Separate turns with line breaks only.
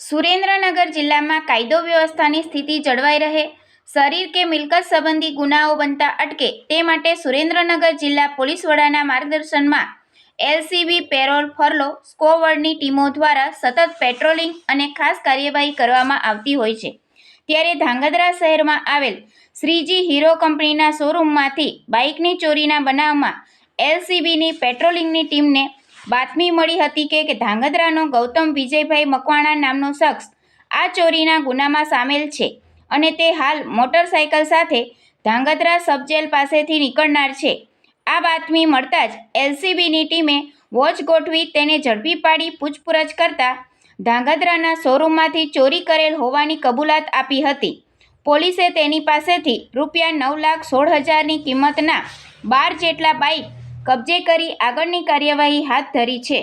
સુરેન્દ્રનગર જિલ્લામાં કાયદો વ્યવસ્થાની સ્થિતિ જળવાઈ રહે. શરીર કે મિલકત સંબંધી ગુનાઓ બનતા અટકે તે માટે સુરેન્દ્રનગર જિલ્લા પોલીસ વડાના માર્ગદર્શનમાં એલસીબી પેરોલ ફરલો સ્કોવર્ડની ટીમો દ્વારા સતત પેટ્રોલિંગ અને ખાસ કાર્યવાહી કરવામાં આવતી હોય છે. ત્યારે ધાંગધ્રા શહેરમાં આવેલ શ્રીજી હીરો કંપનીના શોરૂમમાંથી બાઇકની ચોરીના બનાવમાં એલસીબીની પેટ્રોલિંગની ટીમને બાતમી મળી હતી કે ધાંગધ્રાનો ગૌતમ વિજયભાઈ મકવાણા નામનો શખ્સ આ ચોરીના ગુનામાં સામેલ છે અને તે હાલ મોટરસાયકલ સાથે ધાંગધ્રા સબજેલ પાસેથી નીકળનાર છે. આ બાતમી મળતા જ એલસીબીની ટીમે વોચ ગોઠવી તેને ઝડપી પાડી પૂછપરછ કરતા ધાંગધ્રાના શોરૂમમાંથી ચોરી કરેલ હોવાની કબૂલાત આપી હતી. પોલીસે તેની પાસેથી રૂપિયા નવ લાખ સોળ હજારની કિંમતના બાર જેટલા બાઇક કબજે કરી આગળની કાર્યવાહી હાથ ધરી છે.